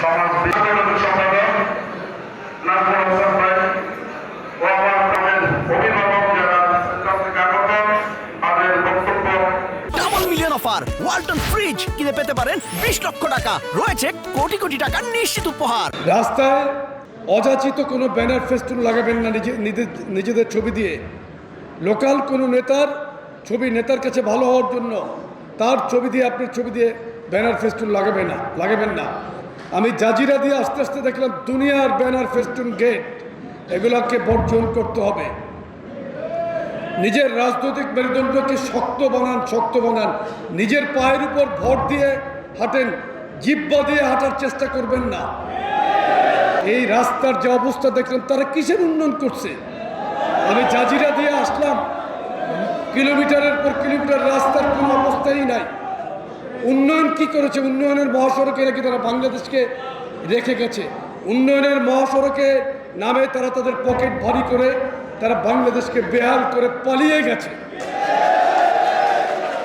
সমাজ বিজ্ঞান সম্পাদক নাজমুল হাসান ফ্রিজ কিনে পেতে পারেন বিশ লক্ষ টাকা। রয়েছে কোটি কোটি টাকার নিশ্চিত উপহার। রাস্তায় অযাচিত কোনো ব্যানার ফেস্টুন লাগাবেন না নিজে নিজেদের ছবি দিয়ে। লোকাল কোনো নেতার ছবি নেতার কাছে ভালো হওয়ার জন্য তার ছবি দিয়ে আপনার ছবি দিয়ে ব্যানার ফেস্টুন লাগাবে না লাগাবেন না। আমি জাজিরা দিয়ে আস্তে আস্তে দেখলাম দুনিয়ার ব্যানার ফেস্টুন গেট, এগুলোকে বর্জন করতে হবে। নিজের রাজনৈতিক মেরুদণ্ডকে শক্ত বানান শক্ত বানান। নিজের পায়ের উপর ভর দিয়ে হাঁটেন, জিব্বা দিয়ে হাঁটার চেষ্টা করবেন না। এই রাস্তার যে অবস্থা দেখলাম, তারা কিসের উন্নয়ন করছে? আমি জাজিরা দিয়ে আসলাম, কিলোমিটারের পর কিলোমিটার রাস্তার কোনো অবস্থাই নাই। উন্নয়ন কি করেছে? উন্নয়নের মহাসড়কে রেখে তারা বাংলাদেশকে রেখে গেছে। উন্নয়নের মহাসড়কে নামে তারা তাদের পকেট ভারী করে তারা বাংলাদেশকে বেহাল করে পালিয়ে গেছে।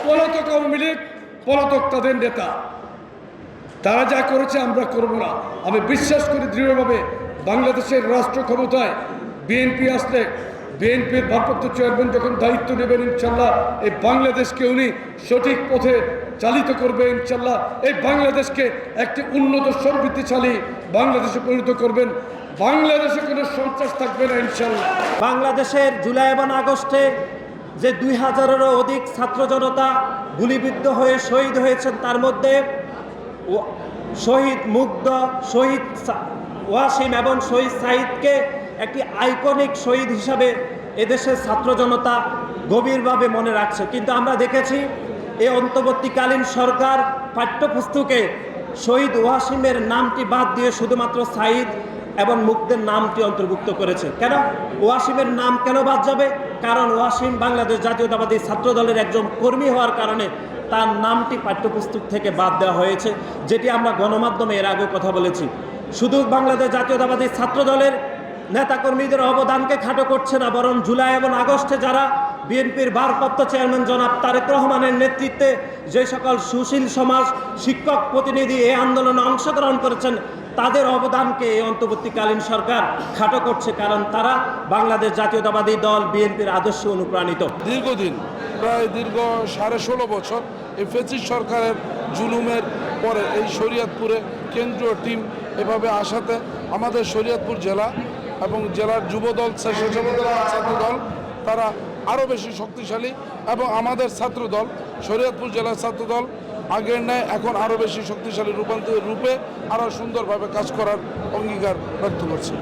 পলাতক আওয়ামী লীগ, পলাতক তাদের নেতা। তারা যা করেছে আমরা করব না। আমি বিশ্বাস করি দৃঢ়ভাবে বাংলাদেশের রাষ্ট্র ক্ষমতায় বিএনপি আসলে বিএনপির ভারপ্রাপ্ত চেয়ারম্যান যখন দায়িত্ব নেবেন ইনশাল্লাহ, এই বাংলাদেশকে উনি সঠিক পথে চালিত করবে ইনশাল্লাহ। এই বাংলাদেশকে একটি উন্নত সমৃদ্ধিশালী বাংলাদেশে পরিণত করবেন। বাংলাদেশে কোনো সন্ত্রাস থাকবে না ইনশাল্লাহ। বাংলাদেশের জুলাই এবং আগস্টে যে দুই হাজারেরও অধিক ছাত্র জনতা গুলিবিদ্ধ হয়ে শহীদ হয়েছেন, তার মধ্যে শহীদ মুগ্ধ, শহীদ ওয়াসিম এবং শহীদ সাইদকে একটি আইকনিক শহীদ হিসাবে এদেশের ছাত্র জনতা গভীরভাবে মনে রাখছে। কিন্তু আমরা দেখেছি এই অন্তর্বর্তীকালীন সরকার পাঠ্যপুস্তকে শহীদ ওয়াসিমের নামটি বাদ দিয়ে শুধুমাত্র সাইদ এবং মুক্তের নামটি অন্তর্ভুক্ত করেছে। কেন? ওয়াসিমের নাম কেন বাদ যাবে? কারণ ওয়াসিম বাংলাদেশ জাতীয়তাবাদী ছাত্র দলের একজন কর্মী হওয়ার কারণে তার নামটি পাঠ্যপুস্তক থেকে বাদ দেওয়া হয়েছে, যেটি আমরা গণমাধ্যমে এর আগেও কথা বলেছি। শুধু বাংলাদেশ জাতীয়তাবাদী ছাত্র দলের নেতাকর্মীদের অবদানকে খাটো করছে না, বরং জুলাই এবং আগস্টে যারা বিএনপির ভারপ্রাপ্ত চেয়ারম্যান জনাব তারেক রহমানের নেতৃত্বে যে সকল সুশীল সমাজ, শিক্ষক প্রতিনিধি এই আন্দোলনে অংশগ্রহণ করেছেন, তাদের অবদানকে এই অন্তর্বর্তীকালীন সরকার খাটো করছে, কারণ তারা বাংলাদেশ জাতীয়তাবাদী দল, বিএনপির আদর্শে অনুপ্রাণিত। দীর্ঘদিন, প্রায় দীর্ঘ সাড়ে ষোলো বছর এই ফেসিস সরকারের জুলুমের পরে এই শরীয়তপুরে কেন্দ্রীয় টিম এভাবে আসাতে আমাদের শরীয়তপুর জেলা এবং জেলার যুব দল স্বেচ্ছাসেবক দল তারা আরও বেশি শক্তিশালী এবং আমাদের ছাত্র দল শরীয়তপুর জেলার ছাত্র দল আগের ন্যায় এখন আরও বেশি শক্তিশালী রূপান্তর রূপে আরও সুন্দরভাবে কাজ করার অঙ্গীকার ব্যক্ত করছে।